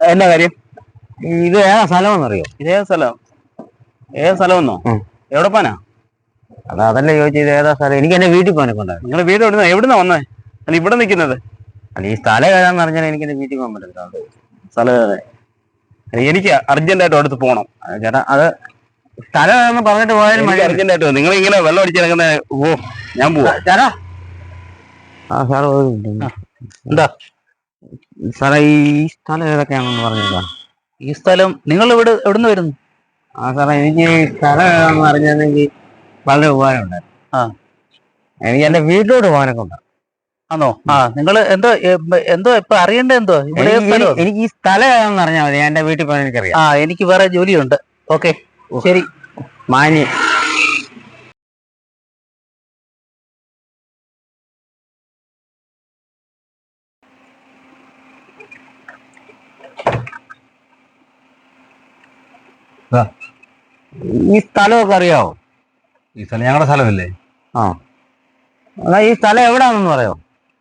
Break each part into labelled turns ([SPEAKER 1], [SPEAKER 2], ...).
[SPEAKER 1] എന്നാ കാര്യം?
[SPEAKER 2] ഇത് ഏതാ സ്ഥലമെന്നറിയോ
[SPEAKER 1] ഇതേ സ്ഥലം. ഏത് സ്ഥലമെന്നോ. എവിടെ പോനാ
[SPEAKER 2] അതാ അതല്ലേ ചോദിച്ചത് ഏതാ സ്ഥലം? എനിക്ക് എന്റെ വീട്ടിൽ പോകാൻ ഉണ്ടായിരുന്നു
[SPEAKER 1] നിങ്ങളുടെ വീട് എവിടുന്ന? എവിടുന്നാ വന്നേ? അല്ല ഇവിടെ നിൽക്കുന്നത്.
[SPEAKER 2] അല്ല ഈ സ്ഥലം ഏതാന്ന് അറിഞ്ഞാൽ എനിക്ക് എന്റെ വീട്ടിൽ പോകാൻ പറ്റില്ല
[SPEAKER 1] സ്ഥലം ഏതാ? എനിക്ക് അർജന്റ് ആയിട്ട് അടുത്ത് പോകണം
[SPEAKER 2] ചേട്ടാ അത് സ്ഥലം ഏതാന്ന് പറഞ്ഞിട്ട് പോയാലും മതി.
[SPEAKER 1] അർജന്റ് ആയിട്ട് നിങ്ങൾ ഇങ്ങനെ വെള്ളം അടിച്ചിറങ്ങുന്ന ഓ ഞാൻ പോവാ.
[SPEAKER 2] ചേട്ടാ. ആ സാർ.
[SPEAKER 1] എന്താ?
[SPEAKER 2] സാറേ ഈ സ്ഥലം ഏതൊക്കെയാണെന്ന് പറഞ്ഞില്ല
[SPEAKER 1] ഈ സ്ഥലം നിങ്ങൾ ഇവിടെ എവിടുന്ന് വരുന്നു?
[SPEAKER 2] ആ സാറേ എനിക്ക് സ്ഥലം ഏതാന്ന് അറിഞ്ഞെങ്കിൽ വളരെ ഉപകാരമുണ്ടായിരുന്നു.
[SPEAKER 1] ആ.
[SPEAKER 2] എനിക്ക് എന്റെ വീട്ടിലോട്ട് പോകാനൊക്കെ ഉണ്ട്.
[SPEAKER 1] ആണോ? ആ നിങ്ങൾ എന്തോ എന്തോ ഇപ്പൊ അറിയണ്ടേ എന്തോ? ഇവിടെ സ്ഥലം?
[SPEAKER 2] എനിക്ക് ഈ സ്ഥലം ഏതാണെന്ന് അറിഞ്ഞാൽ മതി. എന്റെ വീട്ടിൽ പോകാൻ എനിക്കറിയാം.
[SPEAKER 1] ആ എനിക്ക് വേറെ ജോലിയുണ്ട്. ഓക്കെ ശരി.
[SPEAKER 2] മാന്യ. ഈ സ്ഥലമൊക്കെ അറിയാവോ?
[SPEAKER 3] ഈ സ്ഥലം ഞങ്ങളുടെ സ്ഥലമല്ലേ?
[SPEAKER 2] ആ. എന്നാ ഈ സ്ഥലം എവിടാണെന്ന് പറയോ?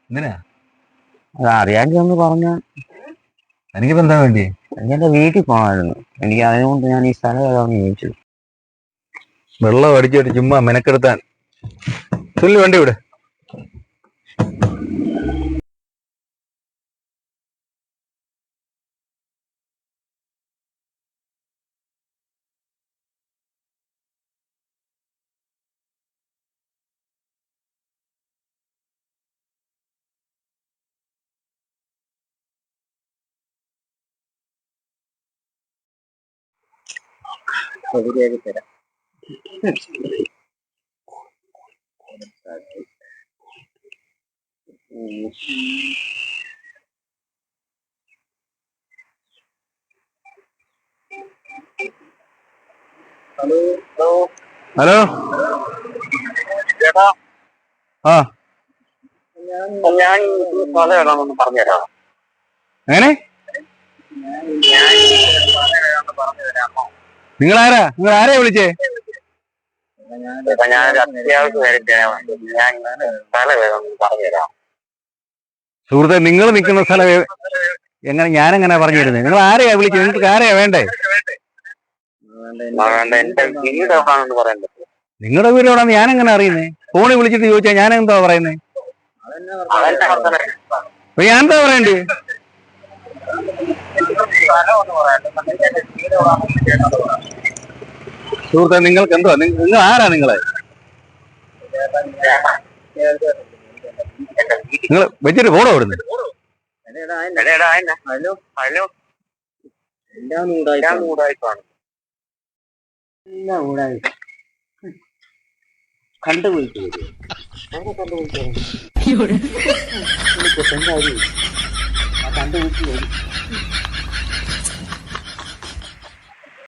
[SPEAKER 3] എന്തിനാ?
[SPEAKER 2] അത് അറിയാമെങ്കിൽ ഒന്ന് പറഞ്ഞ.
[SPEAKER 3] എനിക്കിപ്പോ എന്താ വേണ്ടി
[SPEAKER 2] എനിക്ക് എന്റെ വീട്ടിൽ പോകണമായിരുന്നു എനിക്ക് അതിനുകൊണ്ട് ഞാൻ ഈ സ്ഥലം ഏതാണെന്ന് ചോദിച്ചു.
[SPEAKER 3] വെള്ളം അടിച്ചിട്ട് ചുമ്മാ മെനക്കെടുത്താൻ. ചൊല്ലി വണ്ടി ഇവിടെ
[SPEAKER 1] ഹലോ ഹലോ. ആ.
[SPEAKER 2] ഞാൻ സ്ഥലം ഏതാണെന്ന് പറഞ്ഞുതരാം
[SPEAKER 1] എങ്ങനെ? നിങ്ങൾ ആരാ നിങ്ങൾ ആരെയാ വിളിച്ചേ സുഹൃത്തെ നിങ്ങൾ നിൽക്കുന്ന സ്ഥലം എങ്ങനെ ഞാൻ എങ്ങനെ പറഞ്ഞു തരുന്നത് നിങ്ങൾ ആരെയാ വിളിച്ചത് നിങ്ങൾക്ക് ആരെയാ വേണ്ടേ? നിങ്ങളുടെ വീട് എവിടെയാണെന്ന് ഞാൻ എങ്ങനെ അറിയുന്നേ? ഫോണിൽ വിളിച്ചിട്ട് ചോദിച്ചാൽ ഞാൻ എന്താ. അപ്പൊ ഞാൻ എന്താ പറയണ്ടേ
[SPEAKER 2] സ്ഥലം ഒന്ന് പറയാം എന്റെ വീട് എവിടാണെന്ന് കേട്ടത് പറയാം.
[SPEAKER 1] സുഹൃത്തെ നിങ്ങൾക്ക് എന്തോ നിങ്ങൾ ആരാ നിങ്ങളെ? നിങ്ങൾ വെച്ചിട്ട് പോണോ ഇവിടുന്ന്.
[SPEAKER 2] Hello hello. എല്ലാം ഊടായിപ്പാണ്. എല്ലാം ഊടായി കണ്ടുപോയിട്ട് കണ്ടുപോയിട്ട് കണ്ടുപോയിട്ട്